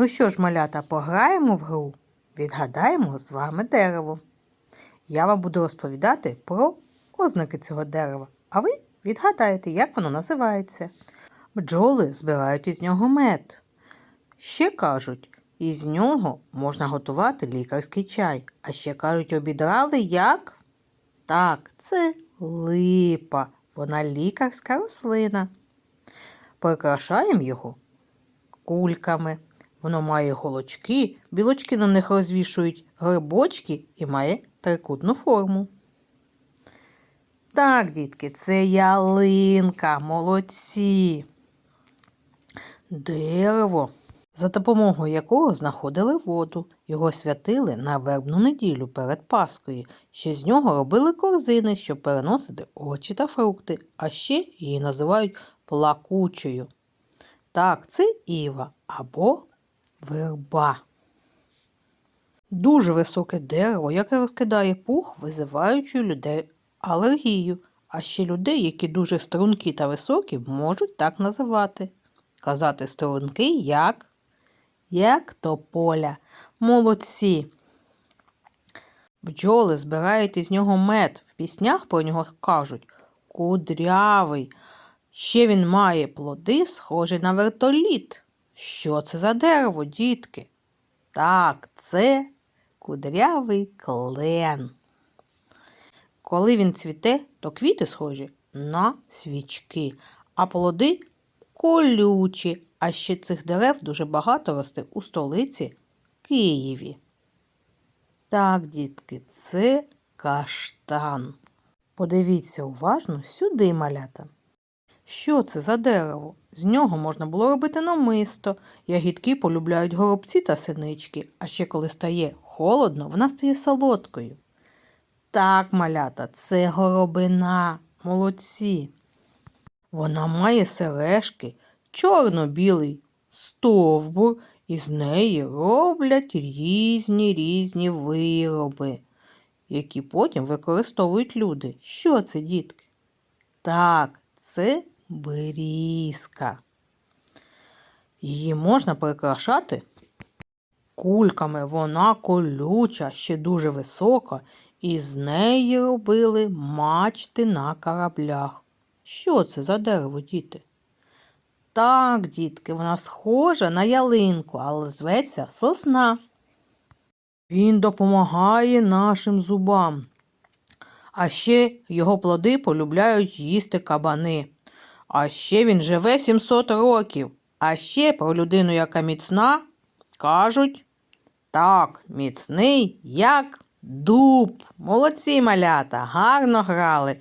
Ну що ж, малята, пограємо в гру, відгадаємо з вами дерево. Я вам буду розповідати про ознаки цього дерева, а ви відгадаєте, як воно називається. Бджоли збирають із нього мед. Ще кажуть, із нього можна готувати лікарський чай. А ще кажуть, обідрали як? Так, це липа. Вона лікарська рослина. Прикрашаємо його кульками. Воно має голочки, білочки на них розвішують грибочки і має трикутну форму. Так, дітки, це ялинка, молодці. Дерево, за допомогою якого знаходили воду. Його святили на вербну неділю перед Паскою. Ще з нього робили корзини, щоб переносити овочі та фрукти, а ще її називають плакучою. Так, це іва або верба. Дуже високе дерево, яке розкидає пух, визиваючи у людей алергію. А ще людей, які дуже стрункі та високі, можуть так називати. Казати стрункий як? Як тополя. Молодці. Бджоли збирають із нього мед. В піснях про нього кажуть кудрявий. Ще він має плоди, схожі на вертоліт. Що це за дерево, дітки? Так, це кудрявий клен. Коли він цвіте, то квіти схожі на свічки, а плоди колючі. А ще цих дерев дуже багато росте у столиці Києві. Так, дітки, це каштан. Подивіться уважно сюди, малята. Що це за дерево? З нього можна було робити намисто. Ягідки полюбляють горобці та синички, а ще коли стає холодно, вона стає солодкою. Так, малята, це горобина. Молодці. Вона має сережки, чорно-білий стовбур, і з неї роблять різні різні вироби, які потім використовують люди. Що це, дітки? Так, це берізка. Її можна прикрашати кульками. Вона колюча, ще дуже висока, і з неї робили мачти на кораблях. Що це за дерево, діти? Так, дітки, вона схожа на ялинку, але зветься сосна. Він допомагає нашим зубам. А ще його плоди полюбляють їсти кабани. А ще він живе 700 років. А ще про людину, яка міцна, кажуть так, міцний, як дуб. Молодці малята, гарно грали.